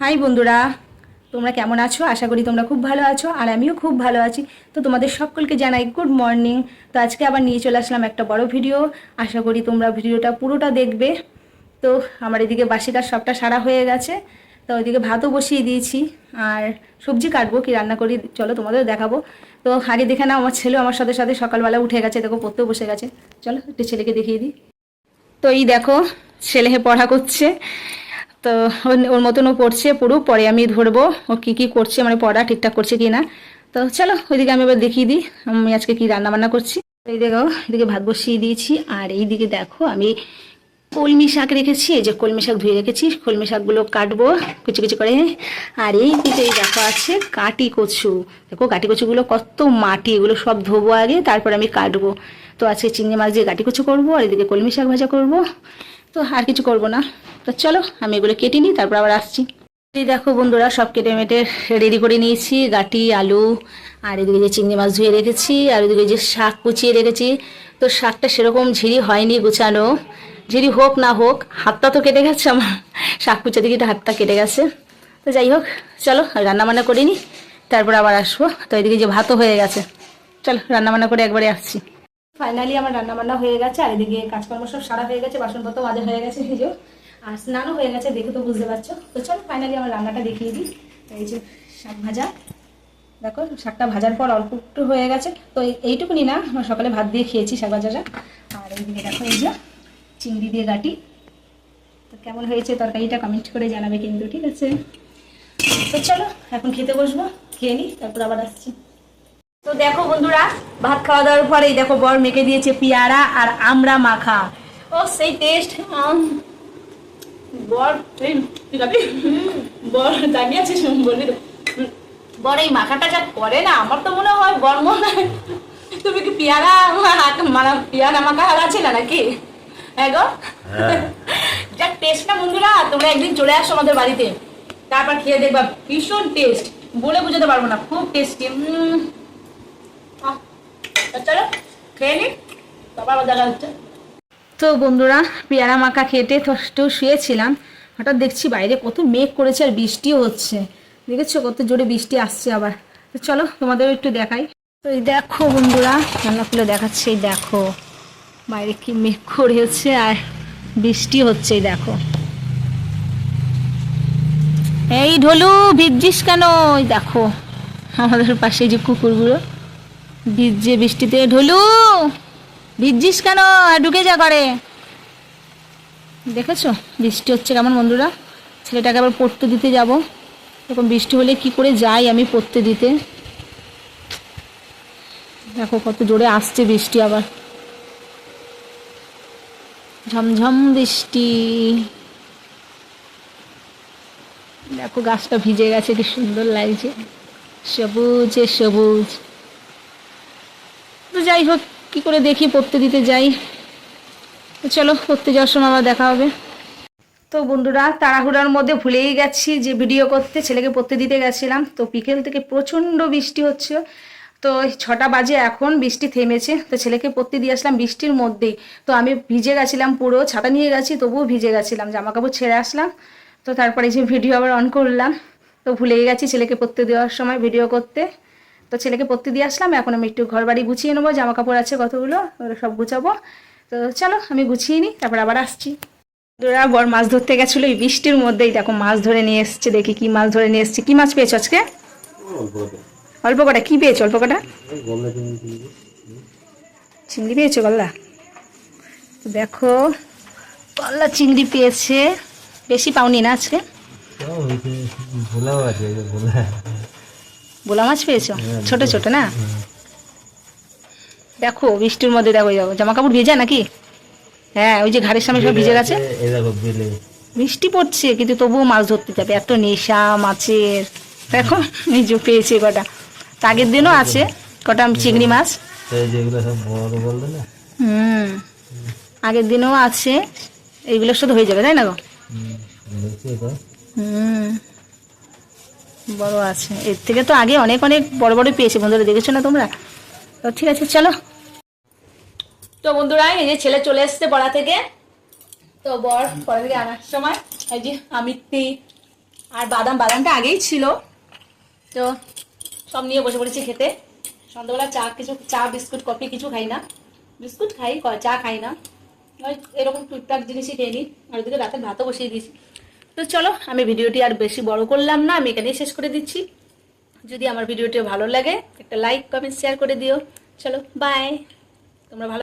High বন্ধুরা, তোমরা কেমন আছো? আশা করি তোমরা খুব ভালো আছো আর আমিও খুব ভালো আছি। তো তোমাদের সকলকে জানাই গুড মর্নিং তো আজকে আবার নিয়ে চলে আসলাম একটা বড় ভিডিও আশা করি তোমরা ভিডিওটা পুরোটা দেখবে। তো আমার এদিকে বাসি কাজ সবটা সারা হয়ে গেছে। তো ওইদিকে ভাতও বসিয়ে দিয়েছি। আর সবজি কাটবো, কি রান্না করি, চলো তোমাদের দেখাবো। তো আগে দেখে না আমার ছেলে আমার সাথে সাথে সকালবেলা উঠে গেছে, দেখো পড়তেও বসে গেছে। চলো একটু ছেলেকে দেখিয়ে দিই। তো এই দেখো, ছেলে পড়া করছে। তো ওর- মতন ও পড়ছে পুরো, পরে আমি ধরবো ও কী কী করছে মানে পড়া ঠিকঠাক করছে কি না। তো চলো, ওইদিকে আমি এবার দেখিয়ে দিই, আমি আজকে কি রান্না বান্না করছি এই দেখো, এদিকে ভাত বসিয়ে দিয়েছি, আর এইদিকে দেখো, আমি কলমি শাক রেখেছি, এই যে কলমি শাক ধুয়ে রেখেছি, কলমি শাকগুলো কাটবো কুচি কুচি করে। আর এই দিকে এই দেখো আছে কাটি কচু। দেখো, কাটি কচুগুলো কত মাটি, এগুলো সব ধোবো আগে, তারপর আমি কাটবো। তো আজকে চিংড়ি মাছ দিয়ে কাটি কচু করব, আর এদিকে কলমি শাক ভাজা করব। তো আর কিছু করব না। তো চলো, আমি এগুলো কেটে নিই, তারপর আবার আসছি। এই দেখো বন্ধুরা, সব কেটে মেটে রেডি করে নিয়েছি। গাটি, আলু, আর এদিকে যে চিংড়ি মাছ ধুয়ে রেখেছি, আর এদিকে যে শাক কুচিয়ে রেখেছি। তো শাকটা সেরকম ঝিরি হয়নি গুছানো। ঝিরি হোক না হোক, হাতটা তো কেটে গেছে আমার। শাক কুচা দিকে হাতটা কেটে গেছে। তো যাই হোক, চলো রান্না বান্না করে নিই, তারপর আবার আসব। তো এদিকে যে ভাতও হয়ে গেছে। চলো রান্না বান্না করে একবারে আসছি। ফাইনালি আমার রান্না বান্না হয়ে গেছে, আর এদিকে কাজকর্ম সব সারা হয়ে গেছে, বাসনপত্র মাজা হয়ে গেছে, এই আর স্নানও হয়ে গেছে, দেখে তো বুঝতে পারছ। তো চলো ফাইনালি আমার রান্নাটা দেখিয়ে দিই। এই যে শাক ভাজা। দেখো, শাকটা ভাজার পর অল্প একটু হয়ে গেছে। তো এই- এইটুকুনি না, আমরা সকালে ভাত দিয়ে খেয়েছি শাক ভাজাটা। আর এইদিকে দেখো, এই যে চিংড়ি দিয়ে গাটি। তো কেমন হয়েছে তরকারিটা কমেন্ট করে জানাবে কিন্তু, ঠিক আছে? তো চলো, এখন খেতে বসবো, খেয়ে নিই, তারপর আবার আসছি। তো দেখো বন্ধুরা ভাত খাওয়া দাওয়ার পরেই দেখো বর মেখে দিয়েছে পেয়ারা আর আমড়া মাখা। ও সেই টেস্ট বর এই, বর দাঁড়িয়ে আছিস বলি বর এই মাখাটা যা করে না আমার তো মনে হয় বর মনে হয় তুমি কি পেয়ারা মানে পেয়ারা মাখা আছে না নাকি? হ্যাঁ গো। যা টেস্ট না বন্ধুরা তোমরা একদিন চলে আসো আমাদের বাড়িতে। তারপর খেয়ে দেখবা ভীষণ টেস্ট বলে বোঝাতে পারব না খুব টেস্টি তো বন্ধুরা, পেয়ারা মাখা খেতে তো শুয়েছিলাম। হঠাৎ দেখছি বাইরে কত মেঘ করেছে আর বৃষ্টিও হচ্ছে। দেখেছ কত জোরে বৃষ্টি আসছে আবার। তো চলো, তোমাদেরও একটু দেখাই। তো এই দেখো বন্ধুরা, রান্না খুলে দেখাচ্ছে দেখো। বাইরে কি মেঘ করেছে আর বৃষ্টি হচ্ছে দেখো। এই ঢোলু, ভিজছিস কেন? ওই দেখো, আমাদের পাশে যে কুকুরগুলো। ভিজছে বৃষ্টিতে ঢুলু। ভিজছিস কেন? ঢুকে যা করে দেখেছ? বৃষ্টি হচ্ছে কেমন বন্ধুরা? ছেলেটাকে আবার পড়তে দিতে যাব। এরকম বৃষ্টি হলে কি করে যাই আমি পড়তে দিতে? দেখো কত জোরে আসছে বৃষ্টি আবার। ঝমঝম বৃষ্টি। দেখো গাছটা ভিজে গেছে, কি সুন্দর লাগছে। সবুজে সবুজ। তো যাই হোক, কি করে দেখি, পড়তে দিতে যাই। চলো, পড়তে যাওয়ার সময় আবার দেখা হবে। তো বন্ধুরা, তাড়াহুড়ার মধ্যে ভুলেই গেছি যে ভিডিও করতে, ছেলেকে পড়তে দিতে গেছিলাম। তো বিকেল থেকে প্রচণ্ড বৃষ্টি হচ্ছে তো ছটা বাজে এখন বৃষ্টি থেমেছে। তো ছেলেকে পড়তে দিয়ে আসলাম বৃষ্টির মধ্যেই। তো আমি ভিজে গেছিলাম পুরো, ছাতা নিয়ে গেছি, তবুও ভিজে গেছিলাম জামা কাপড় ছেড়ে আসলাম। তো তারপরে যে ভিডিও আবার অন করলাম। তো ভুলেই গেছি ছেলেকে পড়তে দেওয়ার সময় ভিডিও করতে। তো ছেলেকে পড়তে দিয়ে আসলাম এখন আমি একটু ঘর বাড়ি গুছিয়ে নেব জামা কাপড় আছে কতগুলো ওগুলো সব গুছাবো। তো চলো আমি গুছিয়ে নিই তারপর আবার আসছি। ওরা বর মাছ ধরতে গেছিল এই বৃষ্টির মধ্যেই দেখো মাছ ধরে নিয়ে এসছে দেখি কি মাছ ধরে নিয়ে এসছে। কি মাছ পেয়েছ আজকে? অল্প কটা। কি পেয়েছ অল্প কটা? চিংড়ি পেয়েছ গল্লা? দেখো গল্লা চিংড়ি পেয়েছে বেশি পাওনি না আজকে। বোলা মাছ পেয়েছ? ছোট ছোট না? দেখো বৃষ্টির মধ্যে দেখো যাব জামা কাপড় ভেজা নাকি? হ্যাঁ ওই যে ঘাড়ের সামনে সব ভিজে গেছে। বৃষ্টি পড়ছে কিন্তু তবুও মাছ ধরতে যাবে। এত নেশা মাছের। দেখো যে পেয়েছে কটা। আগের দিনও আছে কটা চিংড়ি মাছ। হুম। আগের দিনও আছে এইগুলো সাথে হয়ে যাবে তাই না গো? হুম। বড় আছে। এর থেকে তো আগে অনেক অনেক বড় বড় পেয়েছে বন্ধুরা, দেখেছ না তোমরা? তো ঠিক আছে, চলো। তো বন্ধুরা, এই যে ছেলে চলে এসছে পড়া থেকে। তো বর পড়া থেকে আনার সময়, এই যে আমিত্তি আর বাদাম, বাদামটা আগেই ছিল। তো সব নিয়ে বসে পড়েছি খেতে। সন্ধ্যাবেলা চা কিছু, চা, বিস্কুট, কফি কিছু খাই না। বিস্কুট খাই চা খাই না। এরকম টুকটাক জিনিসই খেয়ে নিই আর ওদিকে রাতে ভাতও বসিয়ে দিয়েছি। তো চলো, আমি ভিডিওটি আর বেশি বড় করলাম না, আমি এখানেই শেষ করে দিচ্ছি। যদি আমার ভিডিওটি ভালো লাগে, একটা লাইক কমেন্ট শেয়ার করে দিও। চলো বাই তোমরা ভালো